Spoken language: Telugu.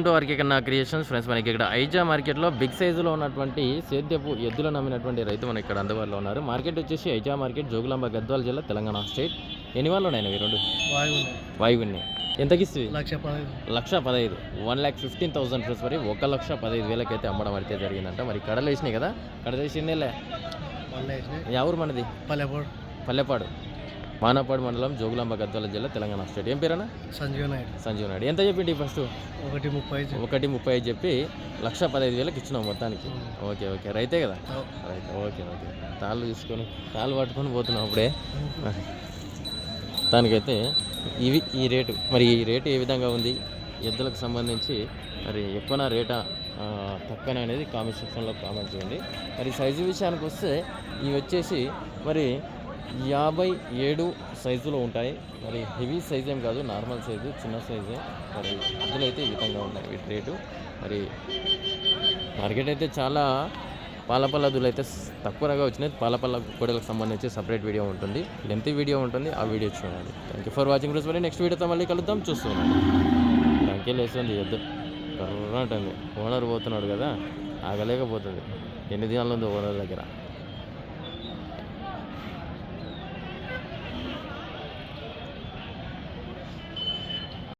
Welcome to RK Kanna creations friends మనకి ఇక్కడ ఐజా మార్కెట్లో బిగ్ సైజులో ఉన్నటువంటి సేద్యపు ఎద్దులు నమ్మినటువంటి రైతు మనకి ఇక్కడ అందుబాటులో ఉన్నారు. మార్కెట్ వచ్చేసి ఐజా మార్కెట్ జోగులాంబ గద్వాల జిల్లా తెలంగాణ స్టేట్. ఎన్ని వాళ్ళు ఉన్నాయి రెండు? వాయువు ఉన్నాయి. ఎంతకి ఇస్తుంది? లక్ష పదహైదు. లక్ష పదహైదు. One lakh fifteen thousand rupees మరి ఒక లక్ష పదహైదు వేలకైతే అమ్మడం అయితే జరిగిందంట. మరి కడలు వేసినాయి కదా కడలు వేసిందేలే ఎవరు మనది? పల్లెపూడి పల్లెపాడు. మానపాడు మండలం జోగులాంబ గద్వాల జిల్లా తెలంగాణ స్టేట్. ఏం పేరన్నా? సంజీవ్ నాయుడు. సంజీవ్ నాయుడు. ఎంత చెప్పిండి ఫస్ట్ ఒకటి ముప్పై చెప్పు. ఒకటి ముప్పై ఐదు చెప్పి లక్ష పదహైదు వేలకు ఇచ్చినాం మొత్తానికి. Okay okay. రైతే కదా. Right okay okay. తాళ్ళు తీసుకొని తాళ్ళు పట్టుకొని పోతున్నాం అప్పుడే. దానికైతే ఇవి ఈ రేటు మరి ఈ రేటు ఏ విధంగా ఉంది? ఎద్దులకు సంబంధించి మరి ఎక్కువనా రేటా? తక్కువనా అనేది కామెంట్ సెక్షన్లో కామెంట్ చేయండి. మరి సైజు విషయానికి వస్తే ఇవి వచ్చేసి మరి యాభై ఏడు సైజులో ఉంటాయి. మరి హెవీ సైజ్ ఏం కాదు నార్మల్ సైజు చిన్న సైజే. మరి అందులో అయితే ఈ విధంగా ఉన్నాయి వీటి రేటు. మరి మార్కెట్ అయితే చాలా పాలపల్లదులు అయితే స్- తక్కువగా వచ్చినాయి. పాలపల్ల కోడలకు సంబంధించి సపరేట్ వీడియో ఉంటుంది. లెంత్ వీడియో ఉంటుంది. ఆ వీడియో చూడండి. థ్యాంక్ యూ ఫర్ వాచింగ్ రోజు నెక్స్ట్ వీడియోతో మళ్ళీ కలుద్దాం. చూస్తున్నాను థ్యాంక్ వేస్తుంది ఎద్దు. కర్ర ఓనర్ పోతున్నాడు కదా. ఆగలేకపోతుంది. ఎన్ని దినాలు ఉందో ఓనర్ దగ్గర?